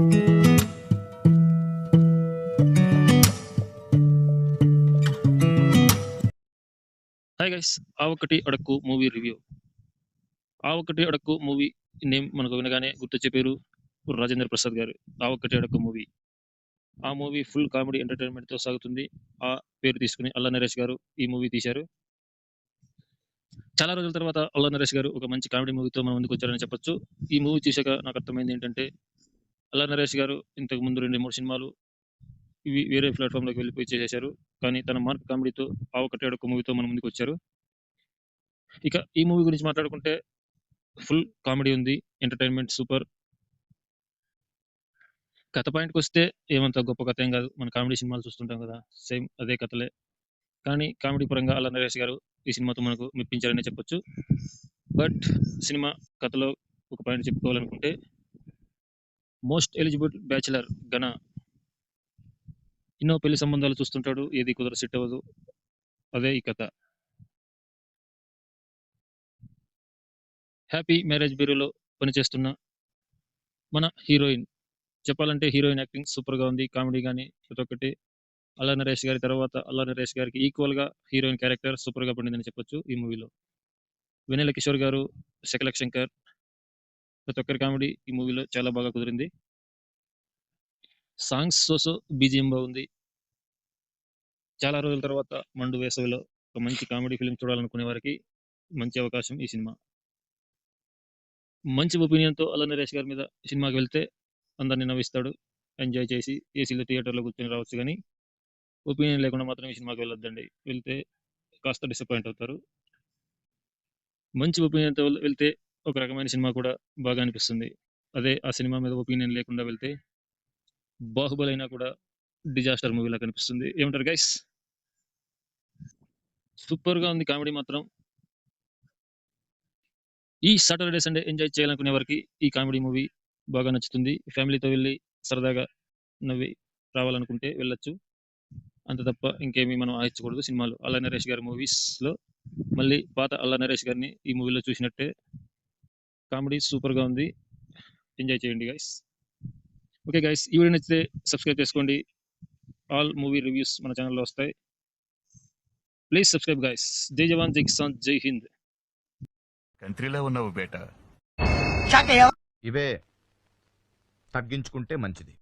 Hi guys ఆ ఒకటి అడక్కు మూవీ రివ్యూ. ఆ ఒకటి అడక్కు మూవీ నేమ్ మనకు వినగానే గుర్తొచ్చే పేరు రాజేంద్ర ప్రసాద్ గారు. ఆ ఒకటి అడక్కు మూవీ. ఆ మూవీ ఫుల్ కామెడీ ఎంటర్టైన్మెంట్తో సాగుతుంది. ఆ పేరు తీసుకుని అల్లా నరేష్ గారు ఈ మూవీ తీశారు. చాలా రోజుల తర్వాత అల్లా నరేష్ గారు ఒక మంచి కామెడీ మూవీతో మన ముందుకు వచ్చారని చెప్పొచ్చు. ఈ మూవీ చూశాక నాకు అర్థమైంది ఏంటంటే అల్లా నరేష్ గారు ఇంతకు ముందు రెండు మూడు సినిమాలు ఇవి వేరే ప్లాట్ఫామ్లోకి వెళ్ళిపోయి చేసేశారు. కానీ తన మార్క్ కామెడీతో ఆ ఒకటి అడక్కు మూవీతో మన ముందుకు వచ్చారు. ఇక ఈ మూవీ గురించి మాట్లాడుకుంటే ఫుల్ కామెడీ ఉంది ఎంటర్టైన్మెంట్ సూపర్. కథ పాయింట్కి వస్తే ఏమంత గొప్ప కథ ఏం కాదు. మన కామెడీ సినిమాలు చూస్తుంటాం కదా సేమ్ అదే కథలే. కానీ కామెడీ పరంగా అల్లా నరేష్ గారు ఈ సినిమాతో మనకు మెప్పించారనే చెప్పొచ్చు. బట్ సినిమా కథలో ఒక పాయింట్ చెప్పుకోవాలనుకుంటే మోస్ట్ ఎలిజిబుల్ బ్యాచిలర్ ఘన ఎన్నో పెళ్ళి సంబంధాలు చూస్తుంటాడు. ఏది కుదర సెట్ అవ్వదు. అదే ఈ కథ. హ్యాపీ మ్యారేజ్ బ్యూరోలో పనిచేస్తున్న మన హీరోయిన్. చెప్పాలంటే హీరోయిన్ యాక్టింగ్ సూపర్గా ఉంది. కామెడీ కానీ ప్రతి ఒక్కటి. అల్లా నరేష్ గారి తర్వాత అల్లా నరేష్ గారికి ఈక్వల్గా హీరోయిన్ క్యారెక్టర్ సూపర్గా పండిందని చెప్పొచ్చు ఈ మూవీలో. వెన్నెల కిషోర్ గారు శకలక్ శంకర్ ప్రతి ఒక్కరి కామెడీ ఈ మూవీలో చాలా బాగా కుదిరింది. సాంగ్స్ సోసో బీజిఎం బాగుంది. చాలా రోజుల తర్వాత మండు వేసవిలో ఒక మంచి కామెడీ ఫిల్మ్ చూడాలనుకునే వారికి మంచి అవకాశం ఈ సినిమా. మంచి ఒపీనియన్తో అల్ల నరేష్ గారి మీద సినిమాకి వెళ్తే అందరిని నవ్విస్తాడు. ఎంజాయ్ చేసి ఏసీలో థియేటర్లో కూర్చొని రావచ్చు కానీ ఒపీనియన్ లేకుండా మాత్రం ఈ సినిమాకి వెళ్ళొద్దండి. వెళ్తే కాస్త డిసప్పాయింట్ అవుతారు. మంచి ఒపీనియన్తో వెళ్తే ఒక రకమైన సినిమా కూడా బాగా అనిపిస్తుంది. అదే ఆ సినిమా మీద ఒపీనియన్ లేకుండా వెళ్తే బాహుబలి అయినా కూడా డిజాస్టర్ మూవీలా కనిపిస్తుంది. ఏమంటారు గైస్ సూపర్గా ఉంది కామెడీ మాత్రం. ఈ సాటర్డే సండే ఎంజాయ్ చేయాలనుకునే వారికి ఈ కామెడీ మూవీ బాగా నచ్చుతుంది. ఫ్యామిలీతో వెళ్ళి సరదాగా నవ్వి రావాలనుకుంటే వెళ్ళొచ్చు. అంత తప్ప ఇంకేమీ మనం ఆహించకూడదు సినిమాలు అల్లా నరేష్ గారి మూవీస్లో. మళ్ళీ పాత అల్లా నరేష్ గారిని ఈ మూవీలో చూసినట్టే కామెడీ సూపర్గా ఉంది. ఎంజాయ్ చేయండి గైస్ ఓకే గైస్ ఈ వీడియో నచ్చితే సబ్స్క్రైబ్ చేసుకోండి. ఆల్ మూవీ రివ్యూస్ మన ఛానల్లో వస్తాయి. ప్లీజ్ సబ్స్క్రైబ్ గైస్ జై జవాన్ జై కిసాన్ జై హింద్. కంట్రీలో ఉన్నావు బేటా? ఇవే తగ్గించుకుంటే మంచిది.